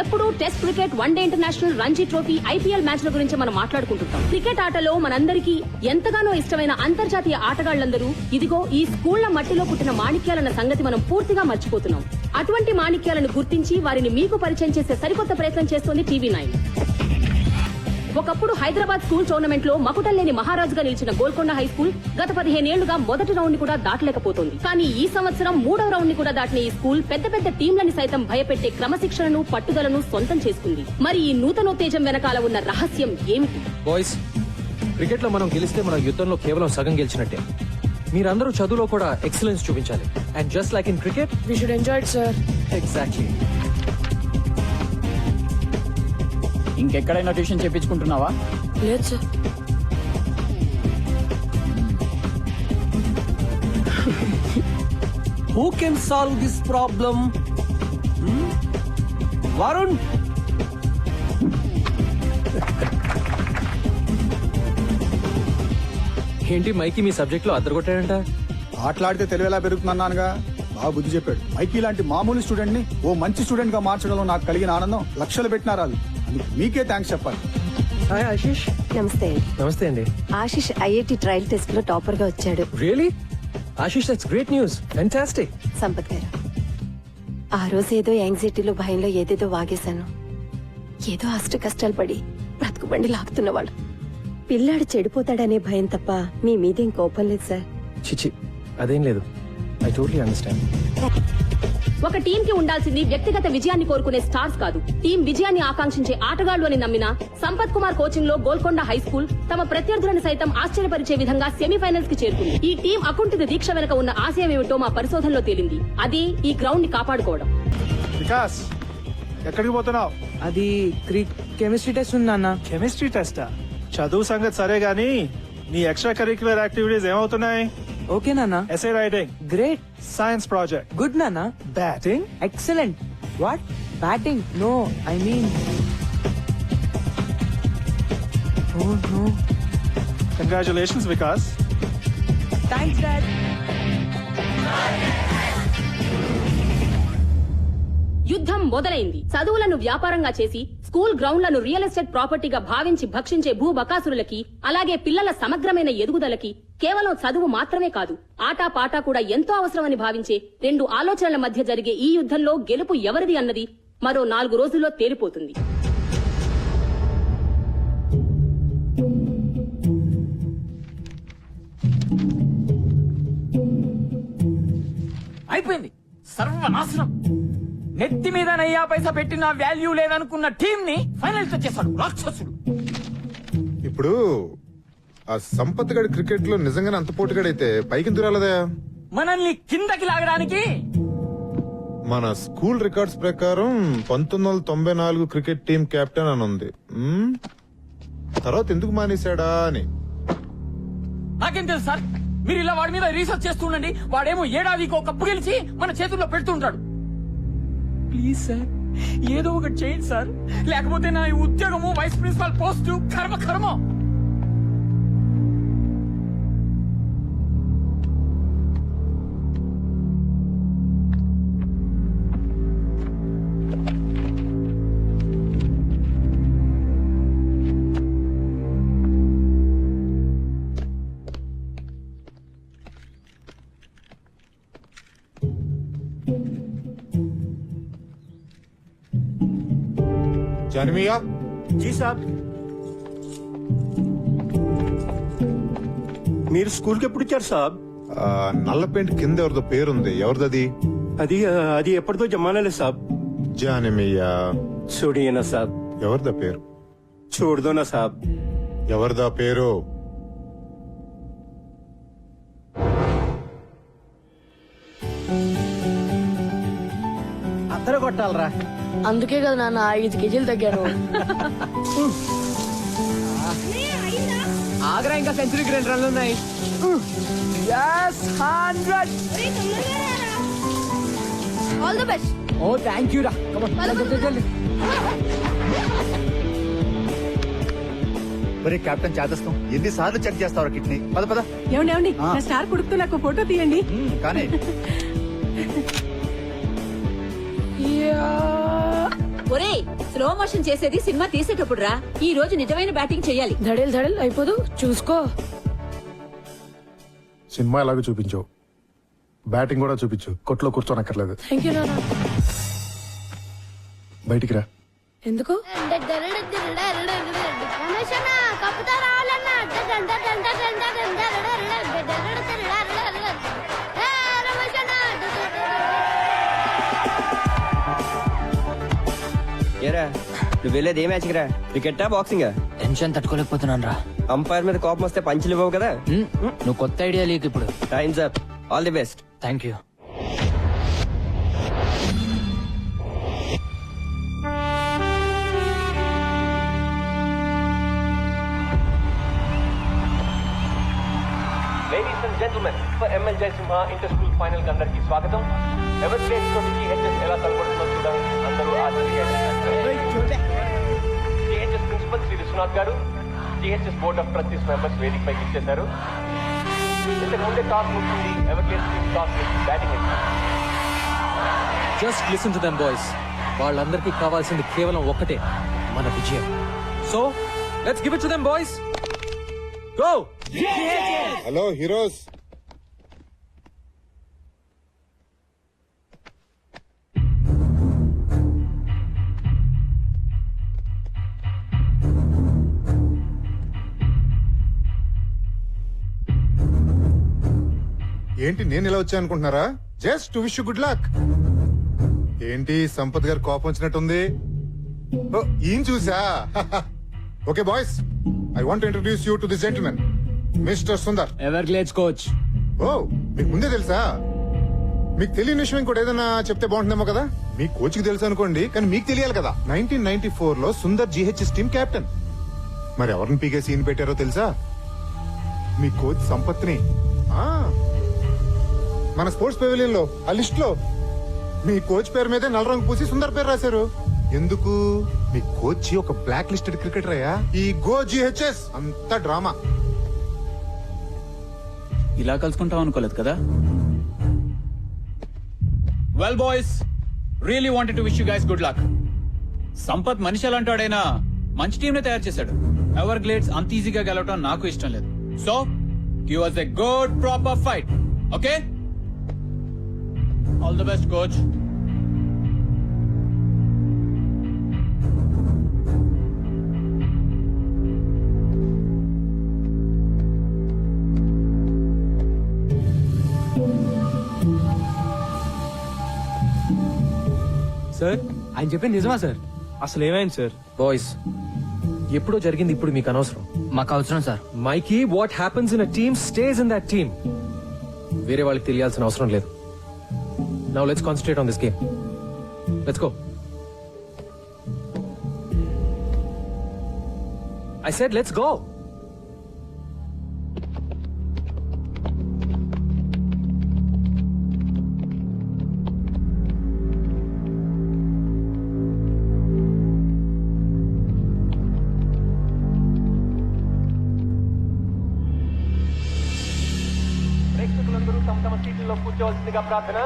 ఎప్పుడూ test cricket one day international Ranji trophy IPL మ్యాచ్ల గురించి మనం మాట్లాడుకుంటుంటాం. క్రికెట్ ఆటలో మనందరికీ ఎంతగానో ఇష్టమైన అంతర్జాతీయ ఆటగాళ్ళందరూ ఇదిగో ఈ స్కూళ్ళ మట్టిలో పుట్టిన మాణిక్యాలన్న సంగతి మనం పూర్తిగా మర్చిపోతున్నాం. అటువంటి మాణిక్యాలను గుర్తించి వారిని మీకు పరిచయం చేసే సరికొత్త ప్రయత్నం చేస్తోంది టీవీ నైన్. ఒకప్పుడు హైదరాబాద్ స్కూల్ టోర్నమెంట్లో మకుటం లేని మహారాజుగా నిలిచిన గోల్కొండ హై స్కూల్ గత పదిహేనేళ్ళుగా మొదటి రౌండ్ని కూడా దాటలేకపోతుంది. కానీ ఈ సంవత్సరం మూడవ రౌండ్ని కూడా దాటిన ఈ స్కూల్ పెద్ద పెద్ద టీంలని సైతం భయపెట్టే క్రమశిక్షణను పట్టుదలను సొంతం చేసుకుంది. మరి ఈ నూతనోత్తేజం వెనకాల ఉన్న రహస్యం ఏమిటి? బాయ్స్ క్రికెట్లో మనం గెలిస్తే మన యుద్ధంలో కేవలం సగం గెలిచినట్టే. మీరందరూ చదువులో కూడా ఎక్సలెన్స్ చూపించాలి. And just like in cricket should enjoy it, sir. Exactly ఇంకెక్కడైనా ట్యూషన్ చెప్పించుకుంటున్నావా లేదు sir. Who can solve this problem Varun ఏంటి మైకి మీ సబ్జెక్ట్లో అద్దరుకొట్టాడంట ఆటలాడితే తెలివి ఎలా పెరుగుతుందన్నానుగా. బాగా బుద్ధి చెప్పాడు. మైకి లాంటి మామూలు స్టూడెంట్ని ఓ మంచి స్టూడెంట్గా మార్చడంలో నాకు కలిగిన ఆనందం లక్షలు పెట్టినారు వాళ్ళు. అందుకు మీకే థ్యాంక్స్ చెప్పాలి. హాయ్ ఆశీష్ నమస్తే నమస్తే అండి. ఆశిష్ ఐఐటి ట్రయల్ టెస్ట్లో టాపర్గా వచ్చాడు. Really Ashish that's great news fantastic Sampath గారు ఆ రోజు ఏదో యాంగ్జైటీలో భయంలో ఏదేదో వాగేశాను. ఏదో అష్ట కష్టాలు పడి బ్రతుకుబండి లాగుతున్నవాడు. పిల్లాడు చెడిపోతాడనే భయం తప్ప మీ మీదేం కోపం లేదు సార్. చిచి అదేం లేదు. ఐ టోట్లీ అండర్స్టాండ్ ఒక టీం కి ఉండాల్సింది వ్యక్తిగత విజయాన్ని కోరుకునే స్టార్స్ కాదు. టీం విజయాన్ని ఆకాంక్షించే ఆటగాళ్ళు అని నమ్మిన సంపత్ కుమార్ కోచింగ్లో గోల్కొండ హై స్కూల్ తమ ప్రత్యర్థులను సైతం ఆశ్చర్యపరిచే విధంగా సెమీఫైనల్స్కి చేరుకుంది. ఈ టీం అకుంఠిత దీక్ష వెనుక ఉన్న ఆశయం ఏమిటో మా పరిశోధనలో తేలింది. అదే ఈ గ్రౌండ్ని కాపాడుకోవడం. వికాస్ ఎక్కడికి పోతున్నావు? అది కెమిస్ట్రీ టెస్ట్ ఉంది నాన్న. కెమిస్ట్రీ టెస్టా చదువు సంగతి సరే గానీ నీ ఎక్స్ట్రా కరిక్యులర్ యాక్టివిటీస్ ఏమవుతున్నాయి? ఓకే నాన్న essay writing great science project good నాన్న batting excellent what batting no I mean oh no congratulations Vikas thanks dad యుద్ధం మొదలైంది. చదువులను వ్యాపారంగా చేసి స్కూల్ గ్రౌండ్లను రియల్ ఎస్టేట్ ప్రాపర్టీగా భావించి భక్షించే భూ బకాసురులకి అలాగే పిల్లల సమగ్రమైన ఎదుగుదలకి కేవలం చదువు మాత్రమే కాదు ఆటా పాటా కూడా ఎంతో అవసరమని భావించే రెండు ఆలోచనల మధ్య జరిగే ఈ యుద్ధంలో గెలుపు ఎవరిది అన్నది మరో నాలుగు రోజుల్లో తేలిపోతుంది. అయిపోయింది. సర్వనాశనం. నెత్తి మీద నయ్యా పైసా పెట్టిన వాల్యూ లేదనుకున్న టీం ని ఫైనల్ చేశాడు రాక్షసుడు. ఇప్పుడు ఆ సంపత్ గడి క్రికెట్లో నిజంగానే అంత పోటీగాడైతే పైకి ఎందుకు రాలేదా మనల్ని కిందకి లాగడానికి మన స్కూల్ రికార్డ్స్ ప్రకారం పంతొమ్మిది వందల తొంభై నాలుగు క్రికెట్ టీం కెప్టెన్ అని ఉంది. మ్మ్? తర్వాత ఎందుకు మానేశాడా అని. నాకేం తెలుసు సార్? మీరు ఇలా వాడి మీద రీసెర్చ్ చేస్తుండండి వాడేమో ఏడాదికి ఒక కప్పు గెలిచి మన చేతుల్లో పెడుతుంటాడు ప్లీజ్ సార్. ఏదో ఒకటి చేయండి సార్. లేకపోతే నా ఈ ఉద్యోగము వైస్ ప్రిన్సిపాల్ పోస్ట్ కర్మ కర్మ. జానిమియా జీ సాబ్. మీరు స్కూల్కి ఎప్పుడు ఇచ్చారు సాబ్? ఆ, నల్ల పెయింట్ కింద ఎవరిదో పేరుంది. ఎవరిదది అది? ఆ, అది ఎప్పటిదో జమానాలే సాబ్. జానిమియా చూడియనా సాబ్. ఎవరిదా పేరు? చూడదోనా సాబ్. ఎవరిదా పేరు? అందరూ కొట్టాలరా అందుకే కదా నాన్న ఐదు కేజీలు తగ్గాను. ఆగ్రా ఇంకా సెంచరీకి రెండు రన్లు ఉన్నాయి. Hundred all the best oh thank you రా. మరి కెప్టెన్ చేదస్తాం. ఎన్నిసార్లు చెక్ చేస్తావు కిడ్నీ? పద పద. ఏమండి ఏమండి. నా స్టార్ కొడుకుతో నాకు ఫోటో తీయండి. కానీ. ఒరే స్లో మోషన్ చేసేది సినిమా తీసేటప్పుడు రా ఈ రోజు నిజమైన బ్యాటింగ్ చెయ్యాలి ధడేల్ ధడేల్ అయిపోదు చూసుకో సినిమా ఎలాగో చూపించావు బ్యాటింగ్ కూడా చూపించు కొట్లో కూర్చోనక్కర్లేదు థ్యాంక్ యూ నాన్న బయటికి రా ఎందుకు ఏరా నువ్వు వెళ్ళేది ఏ మ్యాచ్ రా? క్రికెటా బాక్సింగ్ టెన్షన్ తట్టుకోలేకపోతున్నాను రా. అంపైర్ మీద కోపం వస్తే పంచులు ఇవ్వవు కదా? నువ్వు కొత్త ఐడియా లేకు ఇప్పుడు. Times up all the best thank you for ML Jayasimha inter school ఫైనల్కి అందరికి స్వాగతం. ఎవరి ప్లేస్ తోటి హెచ్ఎస్ ఎలా తలపడుతుందో చూడాలి అందరూ జిహెచ్ఎస్ ప్రిన్సిపల్ శ్రీ విశ్వనాథ్ గారు GHS board of trustees members వేదిక పైకి ఇచ్చేశారు. ఇంతకు ముందే టాస్ ముగిసింది ఎవరి place toss batting just listen to them boys వాళ్ళందరికీ కావాల్సింది కేవలం ఒక్కటే మన విజయం. So let's give it to them boys go hello heroes ఏంటి నేను ఇలా వచ్చా అనుకుంటున్నారా? జస్ట్ విష్ గుడ్ లక్ ఏంటి సంపత్ గారు కోపం వచ్చినట్టుంది? ఓ, ఈయన చూసా? Okay boys I want introduce you to this gentlemen mister Sundar ever glaze coach oh మీకు ముందే తెలుసా? మీకు తెలియని విషయం ఇంకోటి ఏదైనా చెప్తే బాగుంటుందేమో కదా? మీ కోచ్కి తెలుసు అనుకోండి కానీ మీకు తెలియాలి కదా. నైన్టీన్ నైన్టీ ఫోర్లో సుందర్ జిహెచ్ఎస్ టీమ్ కెప్టెన్ మరి ఎవరిని పీకే సీన్ పెట్టారో తెలుసా? మీ కోచ్ సంపత్ని. మన స్పోర్ట్స్ పెవిలియన్లో ఆ లిస్ట్లో మీ కోచ్ పేరు మీదే నల్ల రంగు పూసి సుందర్ పేరు రాశారు. ఎందుకు? మీ కోచ్ ఒక బ్లాక్ లిస్టెడ్ క్రికెటర్ అయ్యా? ఈ గో జిహెచ్ఎస్ అంతా డ్రామా. ఇలా కలుసుకుంటాం అనుకోలేదు కదా? Well boys really wanted to wish you guys good luck Sampath మనిషి అలాంటాడైనా మంచి టీం నే తయారు చేశాడు. ఎవర్ గ్లేడ్స్ అంత ఈజీగా గెలవటం నాకు ఇష్టం లేదు. So give was a good proper fight okay all the best coach sir ఆయన చెప్పింది నిజమా సార్ అసలు ఏమైంది సార్ బాయ్స్ ఎప్పుడో జరిగింది ఇప్పుడు మీకు అనవసరం. మాకు అవసరం sir Mikey what happens in a team stays in that team వేరే వాళ్ళకి తెలియాల్సిన అవసరం లేదు. Now let's concentrate on this game let's go I said let's go ప్రేక్షకులందరూ తమ తమ సీట్లలో కూర్చోవలసిందిగా ప్రార్థన.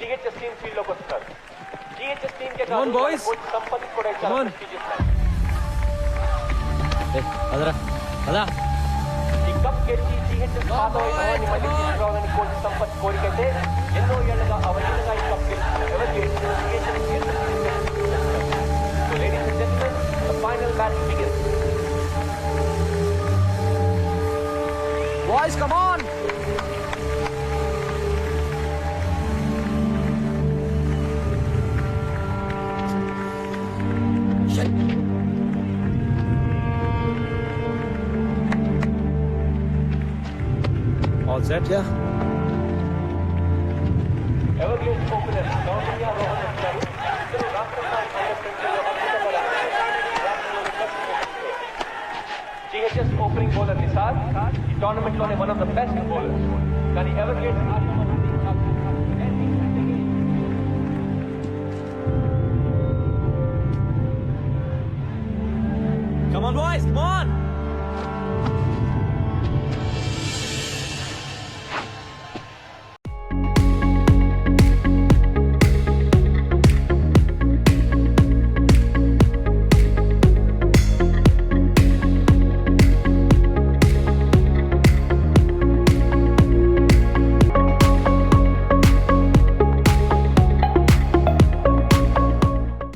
జిహెచ్ఎస్ టీమ్ ఫీల్డ్లోకి వస్తున్నారు GHS team come on, boys. Sampath కూడా Come on. అదరా అదా ఈ కప్ గెలిచి జిహెచ్ఎస్ పాత వైభవాన్ని మళ్ళీ తీసుకురావాలని కోచ్ సంపత్ కోరికైతే ఎన్నో ఏళ్ళుగా అవలీలగా ఈ కప్ గెలుచుకున్న ఎవరు ladies and gentlemen the final match begins boys come on all set yeah is that? Yeah. GHS opening bowler Nisar, the tournament only one of the best bowlers. Can he ever get Come on boys, come on!